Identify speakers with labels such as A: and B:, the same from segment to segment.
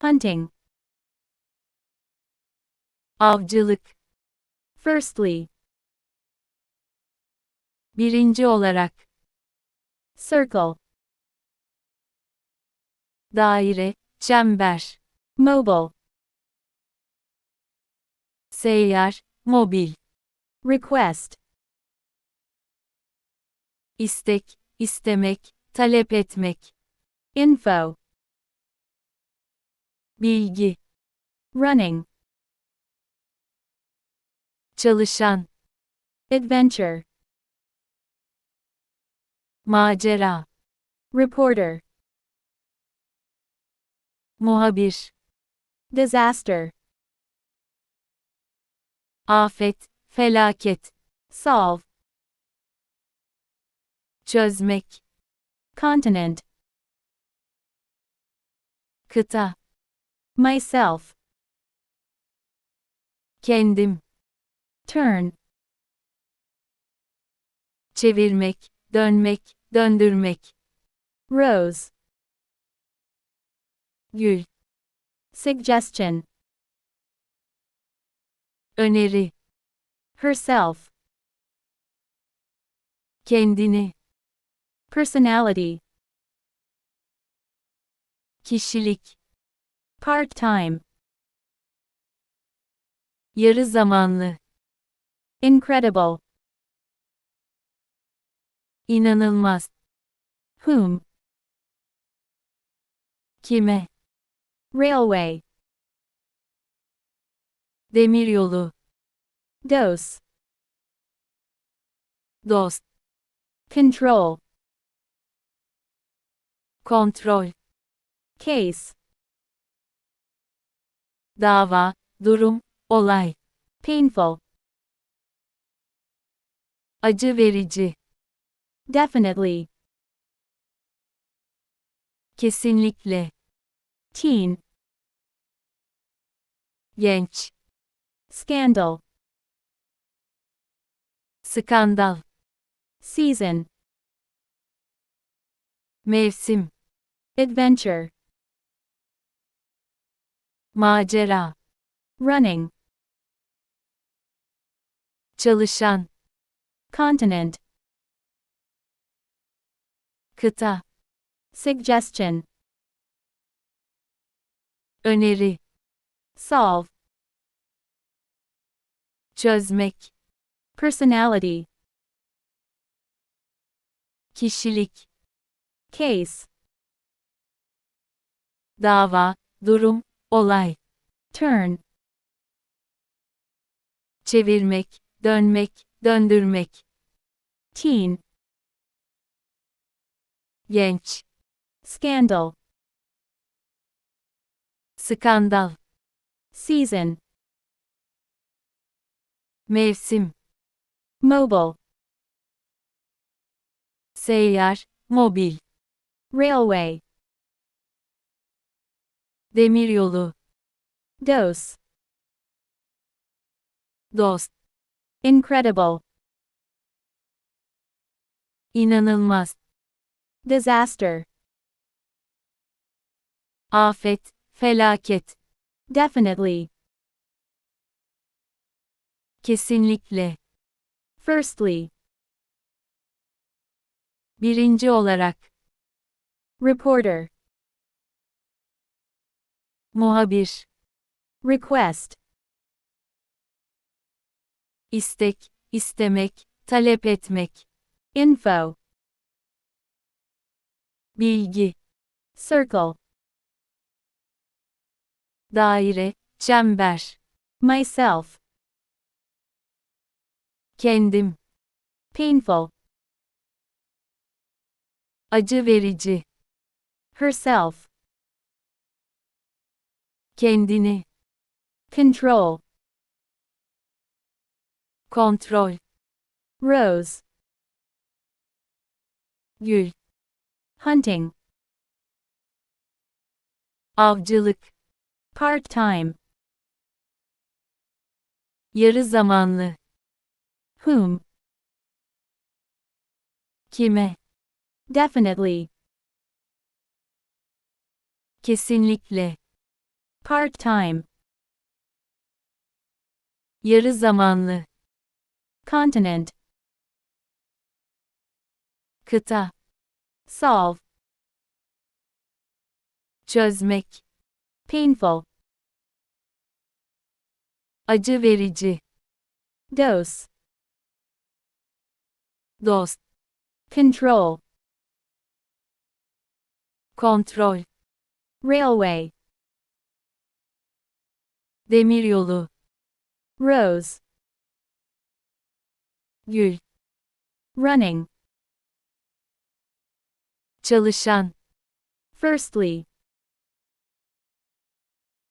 A: hunting,
B: avcılık,
A: firstly,
B: birinci olarak,
A: circle,
B: daire, çember,
A: mobile,
B: seyyar, mobil,
A: request,
B: istek, istemek, talep etmek,
A: info,
B: bilgi,
A: running,
B: çalışan,
A: adventure,
B: macera,
A: reporter,
B: muhabir,
A: disaster,
B: afet, felaket,
A: solve,
B: çözmek,
A: continent,
B: kıta,
A: myself,
B: kendim,
A: turn,
B: çevirmek, dönmek, döndürmek,
A: rose,
B: gül,
A: suggestion,
B: öneri,
A: herself,
B: kendini,
A: personality,
B: kişilik,
A: part-time,
B: yarı zamanlı,
A: incredible,
B: inanılmaz,
A: whom,
B: kime,
A: railway,
B: demiryolu,
A: dose,
B: dost,
A: control,
B: kontrol,
A: case,
B: dava, durum, olay,
A: painful,
B: acı verici,
A: definitely,
B: kesinlikle,
A: teen,
B: genç,
A: scandal,
B: skandal,
A: season,
B: mevsim,
A: adventure,
B: macera,
A: running,
B: çalışan,
A: continent,
B: kıta,
A: suggestion,
B: öneri,
A: solve,
B: çözmek,
A: personality,
B: kişilik,
A: case,
B: dava, durum, olay,
A: turn,
B: çevirmek, dönmek, döndürmek,
A: teen,
B: genç,
A: scandal,
B: skandal,
A: season,
B: mevsim,
A: mobile,
B: seyyar, mobil,
A: railway,
B: demiryolu,
A: dose,
B: dost,
A: incredible,
B: inanılmaz,
A: disaster,
B: afet, felaket,
A: definitely,
B: kesinlikle,
A: firstly,
B: birinci olarak,
A: reporter,
B: muhabir,
A: request,
B: istek, istemek, talep etmek,
A: info,
B: bilgi,
A: circle,
B: daire, çember,
A: myself,
B: kendim,
A: painful,
B: acı verici,
A: herself,
B: kendini,
A: control,
B: kontrol,
A: rose,
B: gül,
A: hunting,
B: avcılık,
A: part-time,
B: yarı zamanlı,
A: whom,
B: kime,
A: definitely,
B: kesinlikle,
A: Part-time.
B: Yarı zamanlı.
A: Continent.
B: Kıta.
A: Solve.
B: Çözmek.
A: Painful.
B: Acı verici.
A: Dose.
B: Dost.
A: Control.
B: Kontrol.
A: Railway.
B: Demiryolu.
A: Rose.
B: Gül.
A: Running.
B: Çalışan.
A: Firstly.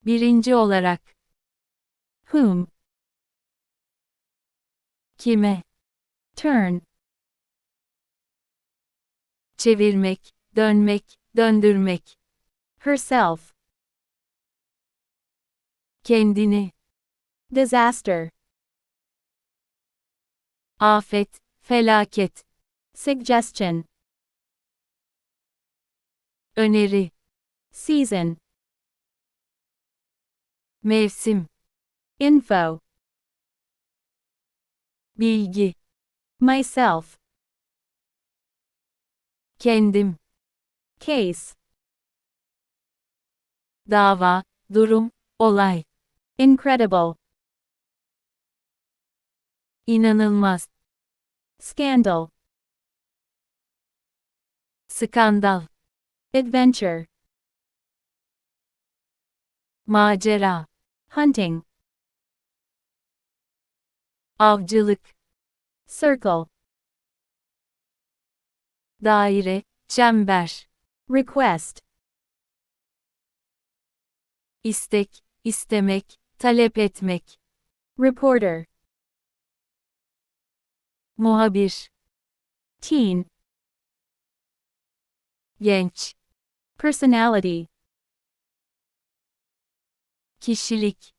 B: Birinci olarak.
A: Whom.
B: Kime.
A: Turn.
B: Çevirmek. Dönmek. Döndürmek.
A: Herself.
B: Kendini.
A: Disaster.
B: Afet. Felaket.
A: Suggestion.
B: Öneri.
A: Season.
B: Mevsim.
A: Info.
B: Bilgi.
A: Myself.
B: Kendim.
A: Case.
B: Dava. Durum. Olay.
A: Incredible.
B: İnanılmaz.
A: Scandal.
B: Skandal.
A: Adventure.
B: Macera.
A: Hunting.
B: Avcılık.
A: Circle.
B: Daire. Çember.
A: Request.
B: istek, istemek, talep etmek.
A: Reporter.
B: Muhabir.
A: Teen.
B: Genç.
A: Personality.
B: Kişilik.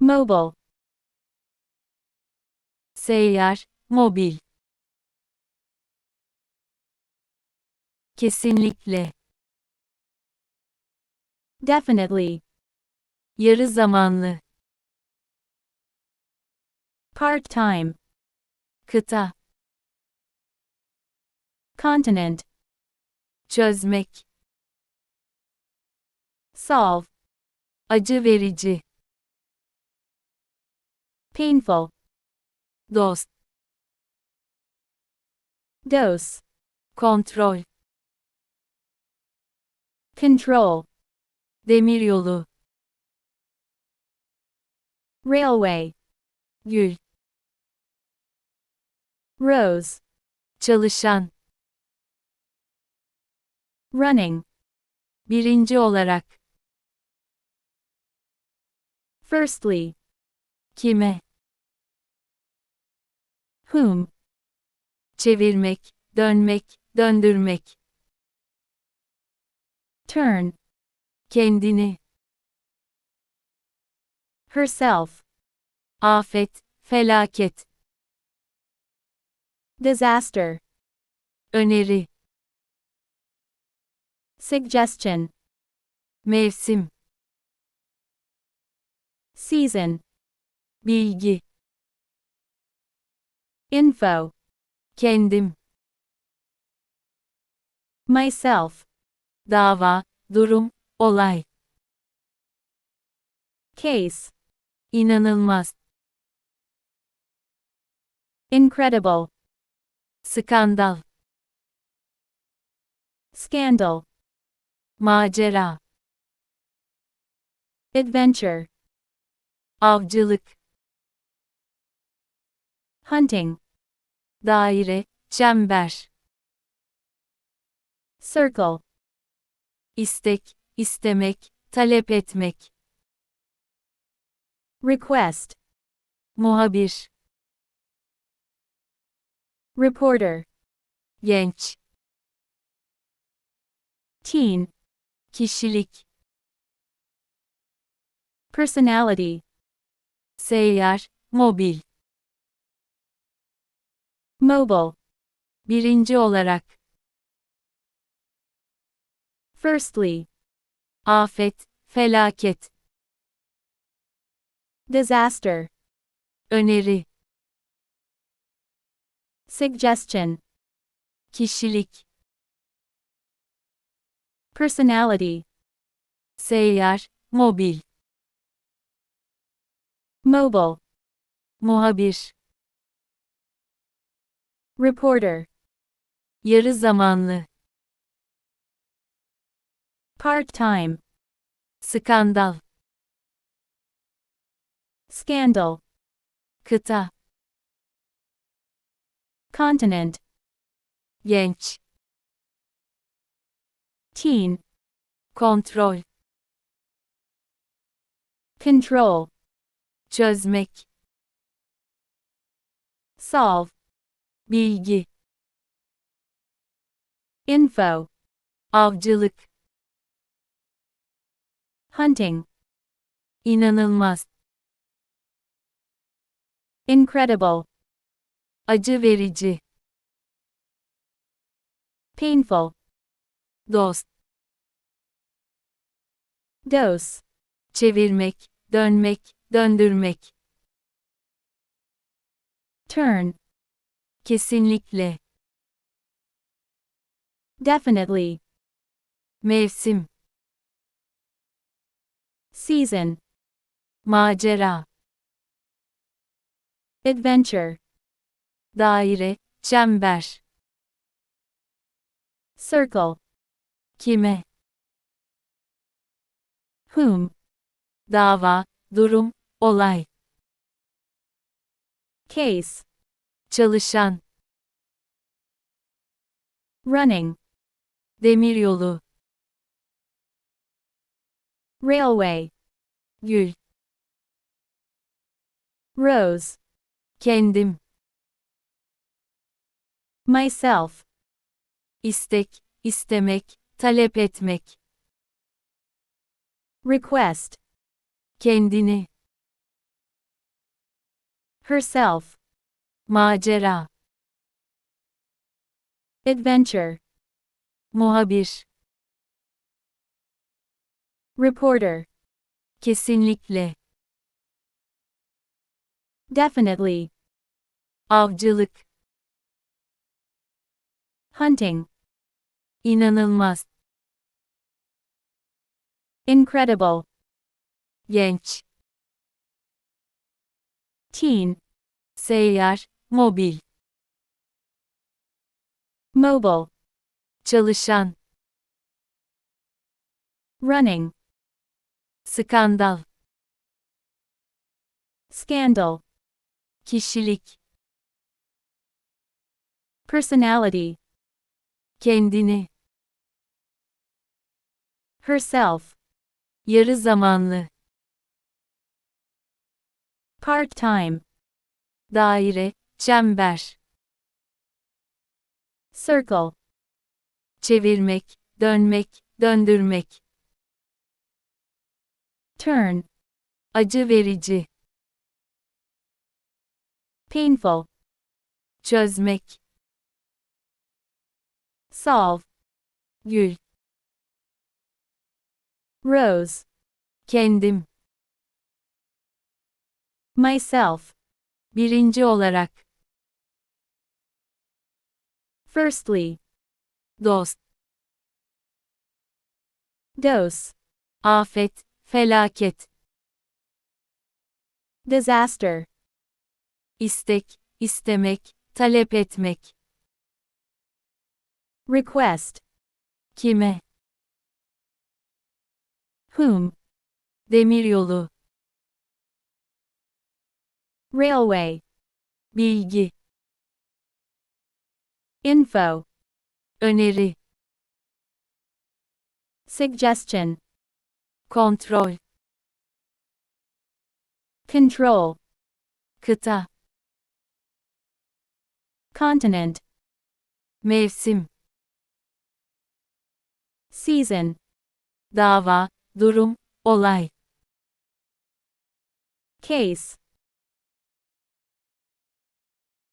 A: Mobile.
B: Seyyar, mobil. Kesinlikle.
A: Definitely.
B: Yarı zamanlı.
A: Part-time.
B: Kıta.
A: Continent.
B: Çözmek.
A: Solve.
B: Acı verici.
A: Painful.
B: Dost.
A: Dose.
B: Kontrol.
A: Control.
B: Demiryolu.
A: Railway.
B: Gül.
A: Rose.
B: Çalışan.
A: Running.
B: Birinci olarak.
A: Firstly.
B: Kime?
A: Whom.
B: Çevirmek, dönmek, döndürmek.
A: Turn.
B: Kendini.
A: Herself.
B: Afet, felaket.
A: Disaster.
B: Öneri.
A: Suggestion.
B: Mevsim.
A: Season.
B: Bilgi.
A: Info.
B: Kendim.
A: Myself.
B: Dava, durum, olay.
A: Case.
B: İnanılmaz.
A: Incredible.
B: Skandal.
A: Scandal.
B: Macera.
A: Adventure.
B: Avcılık.
A: Hunting.
B: Daire, çember.
A: Circle.
B: istek, istemek, talep etmek.
A: Request.
B: Muhabir.
A: Reporter.
B: Genç.
A: Teen.
B: Kişilik.
A: Personality.
B: Seyyar, mobil.
A: Mobile.
B: Birinci olarak.
A: Firstly.
B: Afet, felaket.
A: Disaster.
B: öneri,
A: Suggestion.
B: kişilik,
A: Personality.
B: seyyar, mobil,
A: Mobile.
B: muhabir,
A: Reporter.
B: yarı zamanlı,
A: Part-time.
B: skandal,
A: Scandal.
B: kıta,
A: Continent.
B: genç,
A: Teen.
B: kontrol,
A: Control.
B: çözmek,
A: Solve.
B: bilgi,
A: Info.
B: avcılık,
A: Hunting.
B: inanılmaz,
A: Incredible.
B: acı verici,
A: Painful.
B: dost,
A: Dose.
B: çevirmek, dönmek, döndürmek,
A: Turn.
B: kesinlikle,
A: Definitely.
B: mevsim,
A: Season.
B: macera,
A: Adventure.
B: daire, çember,
A: Circle.
B: kime,
A: Whom.
B: dava, durum, olay,
A: Case.
B: çalışan,
A: Running.
B: demiryolu,
A: Railway.
B: gül,
A: Rose.
B: Kendim,
A: Myself.
B: istek, istemek, talep etmek,
A: Request.
B: kendini,
A: Herself.
B: macera,
A: Adventure.
B: muhabir,
A: Reporter.
B: kesinlikle,
A: Definitely.
B: avcılık,
A: Hunting.
B: inanılmaz,
A: Incredible.
B: genç,
A: Teen.
B: seyyar, mobil,
A: Mobile.
B: çalışan,
A: Running.
B: skandal,
A: Scandal.
B: Kişilik,
A: Personality.
B: kendini,
A: Herself.
B: yarı zamanlı,
A: Part-time.
B: daire, çember,
A: Circle.
B: çevirmek, dönmek, döndürmek,
A: Turn.
B: acı verici,
A: Painful.
B: çözmek,
A: Solve.
B: gül,
A: Rose.
B: kendim,
A: Myself.
B: birinci olarak,
A: Firstly.
B: dost,
A: Dose.
B: afet, felaket,
A: Disaster.
B: İstek, istemek, talep etmek,
A: Request.
B: kime,
A: Whom.
B: demiryolu,
A: Railway.
B: bilgi,
A: Info.
B: öneri,
A: Suggestion.
B: kontrol,
A: Control.
B: kıta,
A: Continent.
B: mevsim,
A: Season.
B: dava, durum, olay,
A: Case.